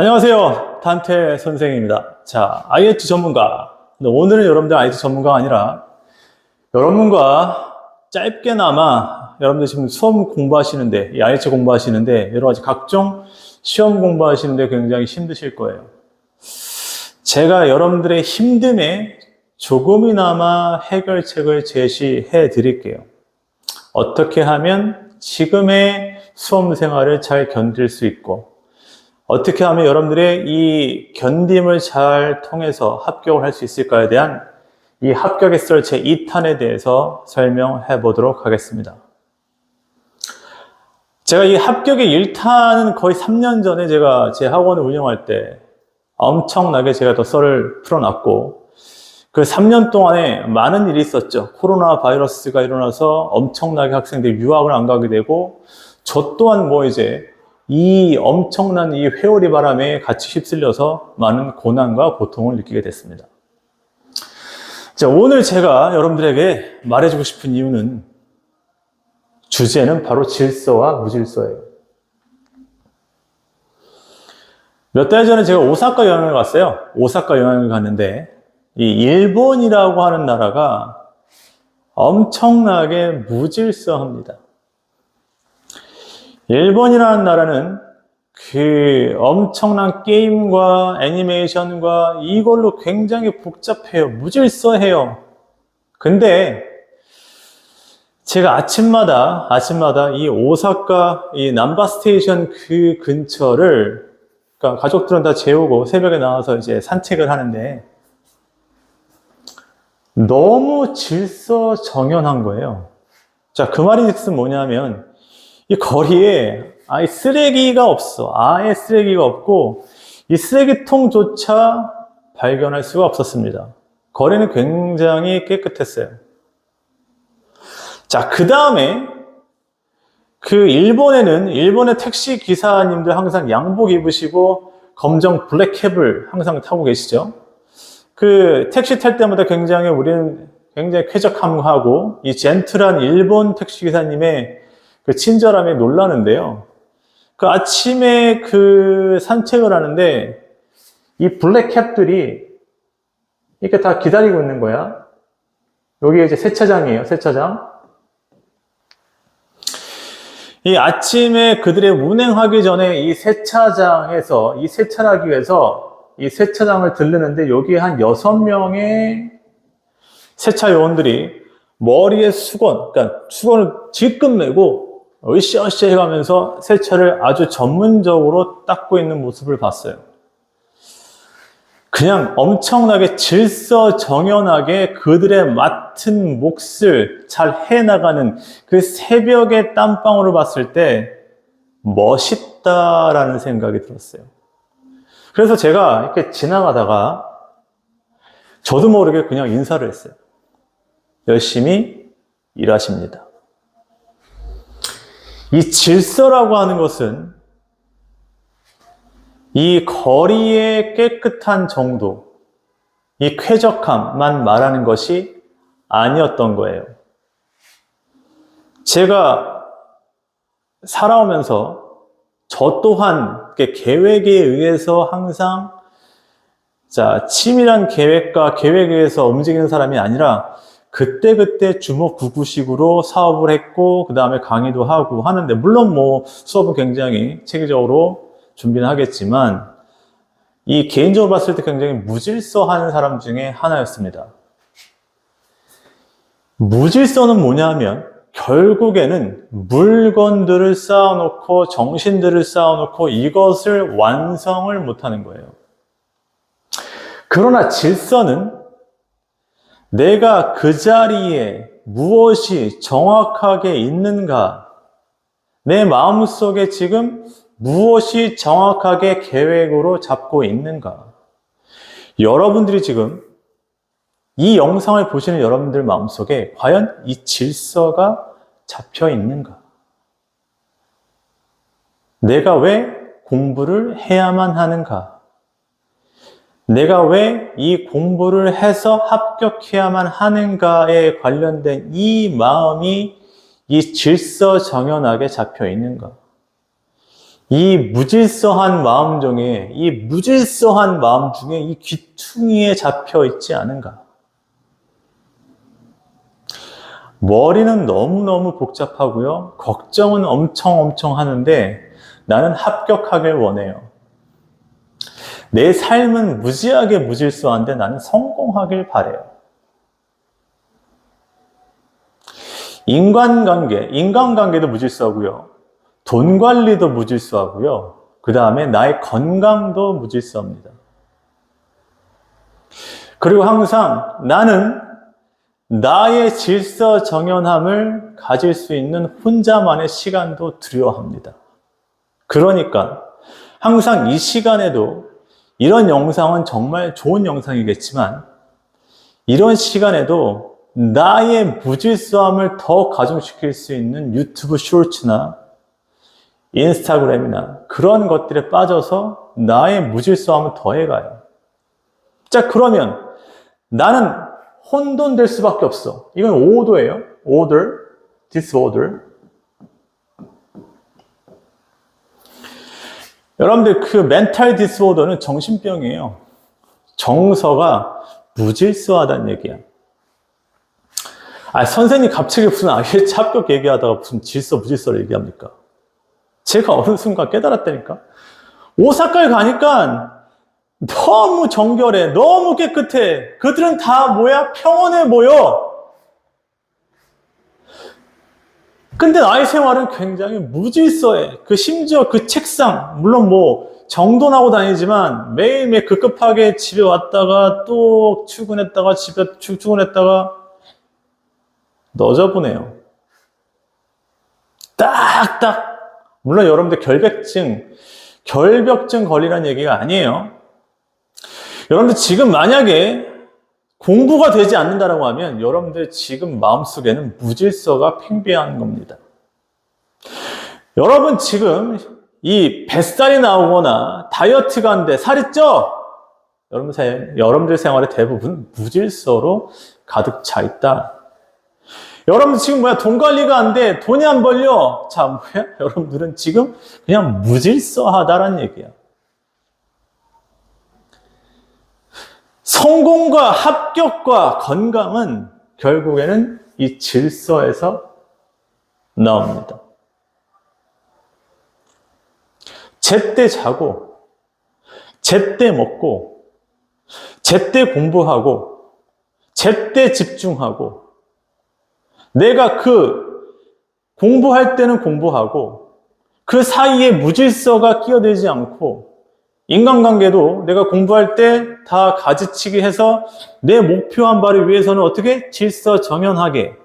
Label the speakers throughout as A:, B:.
A: 안녕하세요. 단태 선생입니다. 자, IH 전문가. 오늘은 여러분들 IH 전문가가 아니라 여러분과 짧게나마 여러분들 지금 수험 공부하시는데, 이 IH 공부하시는데, 여러 가지 각종 시험 공부하시는데 굉장히 힘드실 거예요. 제가 여러분들의 힘듦에 조금이나마 해결책을 제시해 드릴게요. 어떻게 하면 지금의 수험 생활을 잘 견딜 수 있고, 어떻게 하면 여러분들의 이 견딤을 잘 통해서 합격을 할 수 있을까에 대한 이 합격의 썰 제 2탄에 대해서 설명해 보도록 하겠습니다. 제가 이 합격의 1탄은 거의 3년 전에 제가 제 학원을 운영할 때 엄청나게 제가 더 썰을 풀어놨고 그 3년 동안에 많은 일이 있었죠. 코로나 바이러스가 일어나서 엄청나게 학생들이 유학을 안 가게 되고 저 또한 뭐 이제 이 엄청난 이 회오리 바람에 같이 휩쓸려서 많은 고난과 고통을 느끼게 됐습니다. 자, 오늘 제가 여러분들에게 말해주고 싶은 이유는 주제는 바로 질서와 무질서예요. 몇 달 전에 제가 오사카 여행을 갔어요. 오사카 여행을 갔는데 이 일본이라고 하는 나라가 엄청나게 무질서합니다. 일본이라는 나라는 그 엄청난 게임과 애니메이션과 이걸로 굉장히 복잡해요. 무질서해요. 근데 제가 아침마다, 아침마다 이 오사카, 이 남바 스테이션 그 근처를, 그러니까 가족들은 다 재우고 새벽에 나와서 이제 산책을 하는데 너무 질서정연한 거예요. 자, 그 말이 즉슨 뭐냐면 이 거리에 아예 쓰레기가 없어. 아예 쓰레기가 없고 이 쓰레기통조차 발견할 수가 없었습니다. 거리는 굉장히 깨끗했어요. 자, 그 다음에 그 일본에는 일본의 택시 기사님들 항상 양복 입으시고 검정 블랙캡을 항상 타고 계시죠. 그 택시 탈 때마다 굉장히 우리는 굉장히 쾌적함하고 이 젠틀한 일본 택시 기사님의 그 친절함에 놀라는데요. 그 아침에 그 산책을 하는데 이 블랙캡들이 이렇게 다 기다리고 있는 거야. 여기 이제 세차장이에요, 세차장. 이 아침에 그들의 운행하기 전에 이 세차장에서 이 세차를 하기 위해서 이 세차장을 들르는데 여기에 한 여섯 명의 세차 요원들이 머리에 수건, 그러니까 수건을 질끈 매고 으쌰으쌰 해가면서 세차를 아주 전문적으로 닦고 있는 모습을 봤어요. 그냥 엄청나게 질서정연하게 그들의 맡은 몫을 잘 해나가는 그 새벽의 땀방울을 봤을 때 멋있다라는 생각이 들었어요. 그래서 제가 이렇게 지나가다가 저도 모르게 그냥 인사를 했어요. 열심히 일하십니다. 이 질서라고 하는 것은 이 거리의 깨끗한 정도, 이 쾌적함만 말하는 것이 아니었던 거예요. 제가 살아오면서 저 또한 계획에 의해서 항상 자, 치밀한 계획과 계획에 의해서 움직이는 사람이 아니라 그때그때 주먹구구식으로 사업을 했고, 그 다음에 강의도 하고 하는데, 물론 뭐 수업은 굉장히 체계적으로 준비는 하겠지만, 이 개인적으로 봤을 때 굉장히 무질서한 사람 중에 하나였습니다. 무질서는 뭐냐면, 결국에는 물건들을 쌓아놓고, 정신들을 쌓아놓고, 이것을 완성을 못하는 거예요. 그러나 질서는 내가 그 자리에 무엇이 정확하게 있는가, 내 마음속에 지금 무엇이 정확하게 계획으로 잡고 있는가. 여러분들이 지금 이 영상을 보시는 여러분들 마음속에 과연 이 질서가 잡혀 있는가? 내가 왜 공부를 해야만 하는가? 내가 왜 이 공부를 해서 합격해야만 하는가에 관련된 이 마음이 이 질서 정연하게 잡혀 있는가? 이 무질서한 마음 중에, 이 무질서한 마음 중에 이 귀퉁이에 잡혀 있지 않은가? 머리는 너무너무 복잡하고요. 걱정은 엄청 엄청 하는데 나는 합격하길 원해요. 내 삶은 무지하게 무질서한데 나는 성공하길 바래요. 인간관계, 인간관계도 무질서하고요. 돈 관리도 무질서하고요. 그 다음에 나의 건강도 무질서합니다. 그리고 항상 나는 나의 질서 정연함을 가질 수 있는 혼자만의 시간도 두려워합니다. 그러니까 항상 이 시간에도 이런 영상은 정말 좋은 영상이겠지만 이런 시간에도 나의 무질서함을 더 가중시킬 수 있는 유튜브 쇼츠나 인스타그램이나 그런 것들에 빠져서 나의 무질서함을 더해가요. 자, 그러면 나는 혼돈될 수밖에 없어. 이건 오더예요. order, disorder. 여러분들 그 멘탈 디스오더는 정신병이에요. 정서가 무질서하다는 얘기야. 아, 선생님 갑자기 무슨 IH 합격 얘기하다가 무슨 질서, 무질서를 얘기합니까? 제가 어느 순간 깨달았다니까. 오사카에 가니까 너무 정결해. 너무 깨끗해. 그들은 다 뭐야? 평온해 보여. 근데 나의 생활은 굉장히 무질서해. 그 심지어 그 책상, 물론 뭐 정돈하고 다니지만 매일매일 급급하게 집에 왔다가 또 출근했다가 집에 출근했다가 너저분해요. 딱딱. 물론 여러분들 결백증, 결벽증 걸리라는 얘기가 아니에요. 여러분들 지금 만약에 공부가 되지 않는다라고 하면 여러분들 지금 마음속에는 무질서가 팽배한 겁니다. 여러분 지금 이 뱃살이 나오거나 다이어트가 한데 살이 쪄! 여러분, 여러분들 생활의 대부분 무질서로 가득 차 있다. 여러분 지금 뭐야 돈 관리가 안 돼. 돈이 안 벌려. 자, 뭐야? 여러분들은 지금 그냥 무질서하다라는 얘기야. 성공과 합격과 건강은 결국에는 이 질서에서 나옵니다. 제때 자고, 제때 먹고, 제때 공부하고, 제때 집중하고, 내가 그 공부할 때는 공부하고, 그 사이에 무질서가 끼어들지 않고, 인간관계도 내가 공부할 때 다 가지치기 해서 내 목표한 바를 위해서는 어떻게 질서 정연하게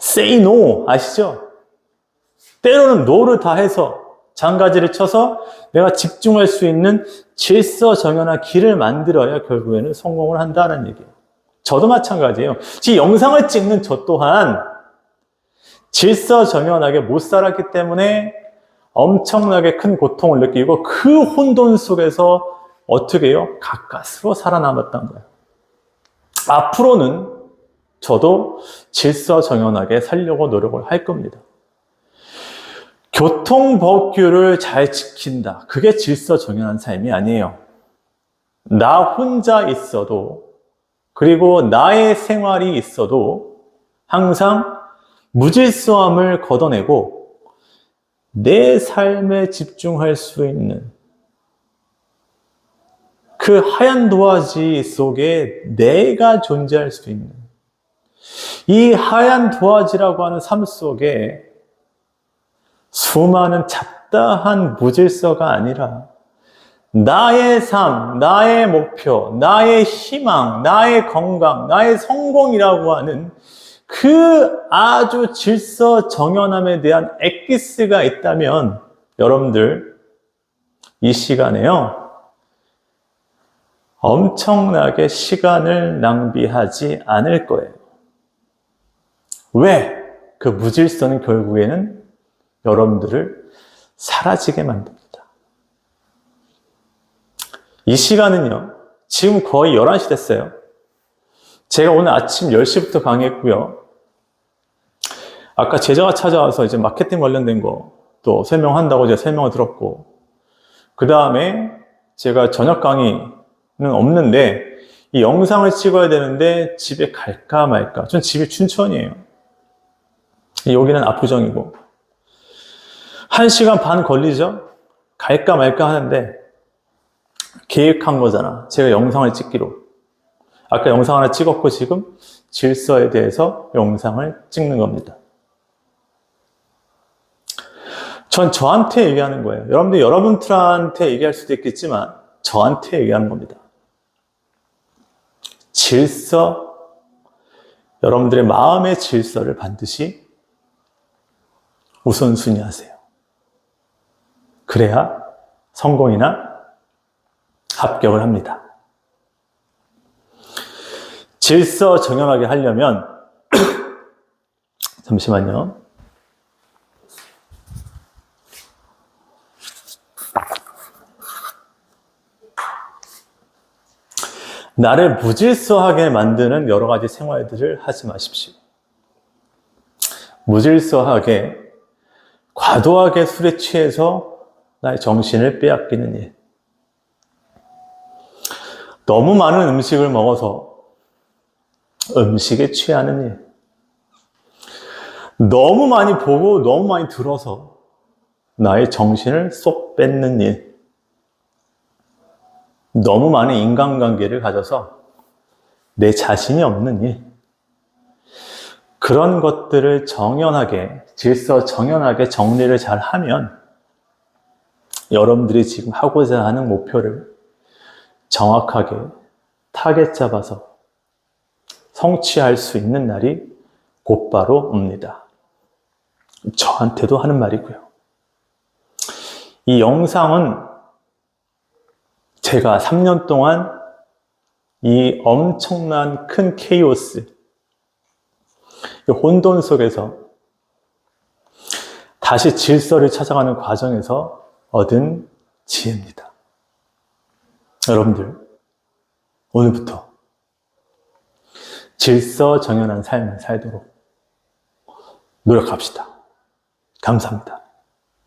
A: say no 아시죠? 때로는 no를 다 해서 장가지를 쳐서 내가 집중할 수 있는 질서 정연한 길을 만들어야 결국에는 성공을 한다는 얘기예요. 저도 마찬가지예요. 지 영상을 찍는 저 또한 질서 정연하게 못 살았기 때문에 엄청나게 큰 고통을 느끼고 그 혼돈 속에서 어떻게 해요? 가까스로 살아남았던 거예요. 앞으로는 저도 질서 정연하게 살려고 노력을 할 겁니다. 교통법규를 잘 지킨다. 그게 질서 정연한 삶이 아니에요. 나 혼자 있어도, 그리고 나의 생활이 있어도 항상 무질서함을 걷어내고 내 삶에 집중할 수 있는 그 하얀 도화지 속에 내가 존재할 수 있는 이 하얀 도화지라고 하는 삶 속에 수많은 잡다한 무질서가 아니라 나의 삶, 나의 목표, 나의 희망, 나의 건강, 나의 성공이라고 하는 그 아주 질서 정연함에 대한 엑기스가 있다면 여러분들 이 시간에요. 엄청나게 시간을 낭비하지 않을 거예요. 왜? 그 무질서는 결국에는 여러분들을 사라지게 만듭니다. 이 시간은요, 지금 거의 11시 됐어요. 제가 오늘 아침 10시부터 강의했고요. 아까 제자가 찾아와서 이제 마케팅 관련된 거 또 설명한다고 제가 설명을 들었고, 그 다음에 제가 저녁 강의는 없는데, 이 영상을 찍어야 되는데 집에 갈까 말까. 전 집이 춘천이에요. 여기는 압구정이고. 한 시간 반 걸리죠? 갈까 말까 하는데, 계획한 거잖아. 제가 영상을 찍기로. 아까 영상 하나 찍었고 지금 질서에 대해서 영상을 찍는 겁니다. 전 저한테 얘기하는 거예요. 여러분들 여러분들한테 얘기할 수도 있겠지만 저한테 얘기하는 겁니다. 질서, 여러분들의 마음의 질서를 반드시 우선순위 하세요. 그래야 성공이나 합격을 합니다. 질서 정연하게 하려면 잠시만요. 나를 무질서하게 만드는 여러 가지 생활들을 하지 마십시오. 무질서하게, 과도하게 술에 취해서 나의 정신을 빼앗기는 일. 너무 많은 음식을 먹어서 음식에 취하는 일. 너무 많이 보고 너무 많이 들어서 나의 정신을 쏙 뺏는 일. 너무 많은 인간관계를 가져서 내 자신이 없는 일. 그런 것들을 정연하게, 질서 정연하게 정리를 잘 하면 여러분들이 지금 하고자 하는 목표를 정확하게 타겟 잡아서 성취할 수 있는 날이 곧바로 옵니다. 저한테도 하는 말이고요. 이 영상은 제가 3년 동안 이 엄청난 큰 케이오스, 이 혼돈 속에서 다시 질서를 찾아가는 과정에서 얻은 지혜입니다. 여러분들, 오늘부터 질서 정연한 삶을 살도록 노력합시다. 감사합니다.